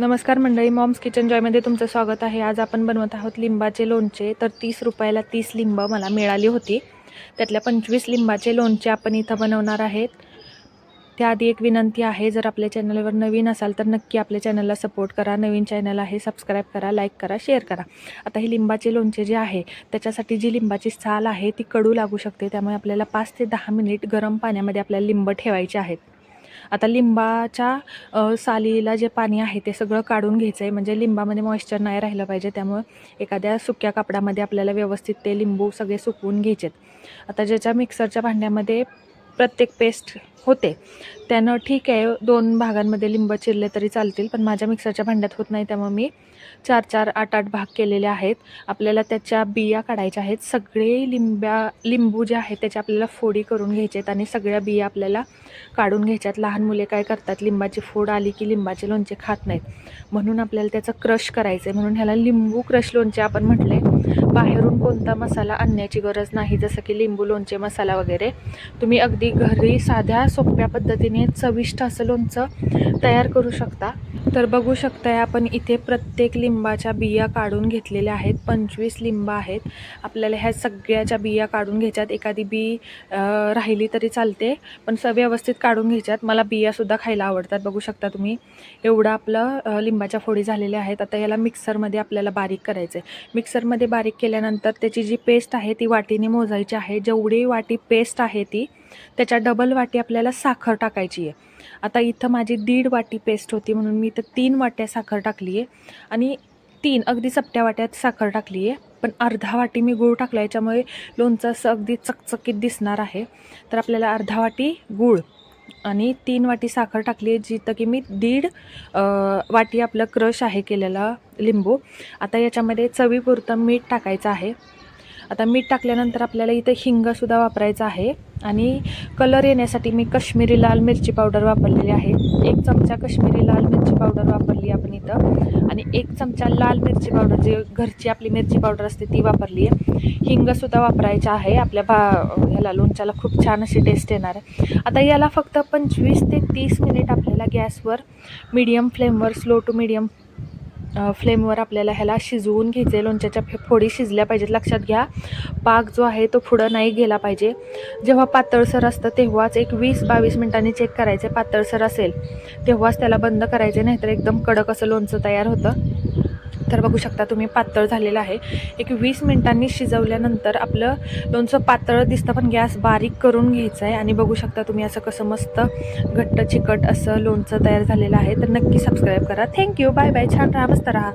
नमस्कार मंडळी moms kitchen जॉयमध्ये तुमचं स्वागत आहे. आज आपण बनवत आहोत लिंबाचे लोणचे. तर तीस रुपयाला तीस लिंब मला मिळाली होती. त्यातल्या पंचवीस लिंबाचे लोणचे आपण इथं बनवणार आहेत. त्याआधी एक विनंती आहे जर आपल्या चॅनलवर नवीन असाल तर नक्की आपल्या चॅनलला सपोर्ट करा. नवीन चॅनल आहे सबस्क्राईब करा लाईक करा शेअर करा. आता हे लिंबाचे लोणचे जे आहे त्याच्यासाठी जी लिंबाची साल आहे ती कडू लागू शकते. त्यामुळे आपल्याला पाच ते दहा मिनिट गरम पाण्यामध्ये आपल्याला लिंब ठेवायचे आहेत. आता लिंबाच्या सालीला जे पाणी आहे ते सगळं काढून घ्यायचं आहे म्हणजे लिंबामध्ये मॉइश्चर नाही राहिलं पाहिजे. त्यामुळं एखाद्या सुक्या कापडामध्ये आपल्याला व्यवस्थित ते लिंबू सगळे सुकवून घ्यायचेत. आता ज्याच्या मिक्सरच्या भांड्यामध्ये प्रत्येक पेस्ट होते. त्यानं ठीक आहे दोन भागांमध्ये लिंब चिरले तरी चालतील पण माझ्या मिक्सरच्या भांड्यात होत नाही त्यामुळे मी चार चार आठ आठ भाग केलेले आहेत. आपल्याला त्याच्या बिया काढायच्या आहेत. सगळे लिंब्या लिंबू जे आहेत त्याच्या आपल्याला फोडी करून घ्यायचे आहेत आणि सगळ्या बिया आपल्याला काढून घ्यायच्यात लहान मुले काय करतात लिंबाची फोड आली की लिंबाचे लोणचे खात नाहीत. म्हणून आपल्याला त्याचं क्रश करायचं आहे म्हणून ह्याला लिंबू क्रश लोणचे आपण म्हटले बाहेरून कोणता मसाला आणण्याची गरज नाही जसं की लिंबू लोणचे मसाला वगैरे. तुम्ही अगदी घरी साध्या सोप्या पद्धतीने चविष्ट असं लोणचं तयार करू शकता. तर बघू शकताय आपण इथे प्रत्येक लिंबाच्या बिया काढून घेतलेल्या आहेत. पंचवीस लिंब आहेत. आपल्याला ह्या सगळ्याच्या बिया काढून घ्यायच्यात. एखादी बी राहिली तरी चालते पण स व्यवस्थित काढून घ्यायच्यात. मला बियासुद्धा खायला आवडतात. बघू शकता तुम्ही. एवढं आपलं लिंबाच्या फोडी झालेल्या आहेत. आता याला मिक्सरमध्ये आपल्याला बारीक करायचं आहे मिक्सरमध्ये बारीक केल्यानंतर त्याची जी पेस्ट आहे ती वाटीने मोजायची आहे. जेवढी वाटी पेस्ट आहे ती त्याच्या डबल वाटी आपल्याला साखर टाकायची आहे. आता इथं माझी दीड वाटी पेस्ट होती म्हणून मी इथं तीन वाट्या साखर टाकली आहे. आणि तीन अगदी चपट्या वाट्यात साखर टाकली आहे. पण अर्धा वाटी मी गूळ टाकला याच्यामुळे लोणचं असं अगदी चकचकीत दिसणार आहे. तर आपल्याला अर्धा वाटी गूळ आणि तीन वाटी साखर टाकली आहे जिथं की मी दीड वाटी आपलं क्रश आहे केलेलं लिंबू. आता याच्यामध्ये चवीपुरतं मीठ टाकायचं आहे. आता मीठ टाकल्यानंतर आपल्याला इथं हिंगसुद्धा वापरायचं आहे. आणि कलर येण्यासाठी मी कश्मीरी लाल मिरची पावडर वापरलेली आहे. एक चमचा कश्मीरी लाल मिरची पावडर वापरली आपण इथं. आणि एक चमचा लाल मिरची पावडर जी घरची आपली मिरची पावडर असते ती वापरली आहे. हिंगसुद्धा वापरायचं आहे. आपल्या भा ह्याला लोणच्याला खूप छान अशी टेस्ट येणार आहे. आता याला फक्त पंचवीस ते तीस मिनिट आपल्याला गॅसवर मीडियम फ्लेमवर स्लो टू मीडियम फ्लेमवर आपल्याला ह्याला शिजवून घ्यायचं आहे लोणच्याच्या फे- फोडी शिजल्या पाहिजेत. लक्षात घ्या पाक जो आहे तो पुढं नाही गेला पाहिजे. जेव्हा पातळसर असतं तेव्हाच एक वीस बावीस मिनिटांनी चेक करायचे. पातळसर असेल तेव्हाच त्याला बंद करायचे. नाहीतर एकदम कडक असं लोणचं तयार होतं. तर बघू शकता तुम्ही पातळ झालेलं आहे. एक वीस मिनिटांनी शिजवल्यानंतर आपलं लोणचं पातळ दिसतं पण गॅस बारीक करून घ्यायचं आहे. आणि बघू शकता तुम्ही असं कसं मस्त घट्ट चिकट असं लोणचं तयार झालेलं आहे. तर नक्की सबस्क्राईब करा. थँक्यू बाय बाय छान राहा मस्त राहा.